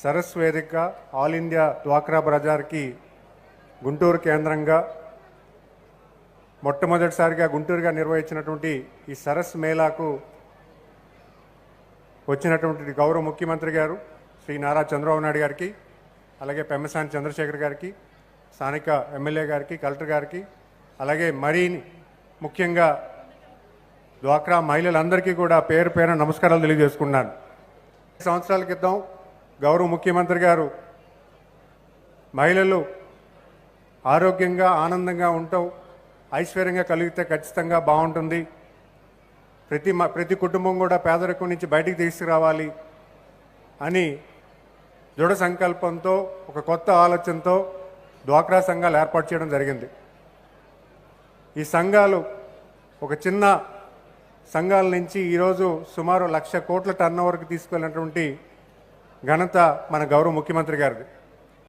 సరస్ వేదిక all India డ్వాక్రా బజార్కి గుంటూరు కేంద్రంగా మొట్టమొదటిసారిగా గుంటూరుగా నిర్వహించినటువంటి ఈ సరస్ మేళాకు వచ్చినటువంటి గౌరవ ముఖ్యమంత్రి గారు శ్రీ నారా చంద్రబాబు నాయుడు గారికి అలాగే పెమ్మసాని చంద్రశేఖర్ గారికి స్థానిక ఎమ్మెల్యే గారికి కలెక్టర్ గారికి అలాగే మరీ ముఖ్యంగా డ్వాక్రా మహిళలందరికీ కూడా పేరు పేరు నమస్కారాలు తెలియజేసుకున్నాను సంవత్సరాల క్రితం గౌరవ ముఖ్యమంత్రి గారు మహిళలు ఆరోగ్యంగా ఆనందంగా ఉంటావు ఐశ్వర్యంగా కలిగితే ఖచ్చితంగా బాగుంటుంది. ప్రతి మ- ప్రతి కుటుంబం కూడా పేదరికం నుంచి బయటికి తీసుకురావాలి అని దృఢ సంకల్పంతో ఒక కొత్త ఆలోచనతో డ్వాక్రా సంఘాలు ఏర్పాటు చేయడం జరిగింది. ఈ సంఘాలు ఒక చిన్న సంఘాల నుంచి ఈరోజు సుమారు లక్ష కోట్ల టర్న్ ఓవర్కి తీసుకెళ్ళినటువంటి ఘనత మన గౌరవ ముఖ్యమంత్రి గారిది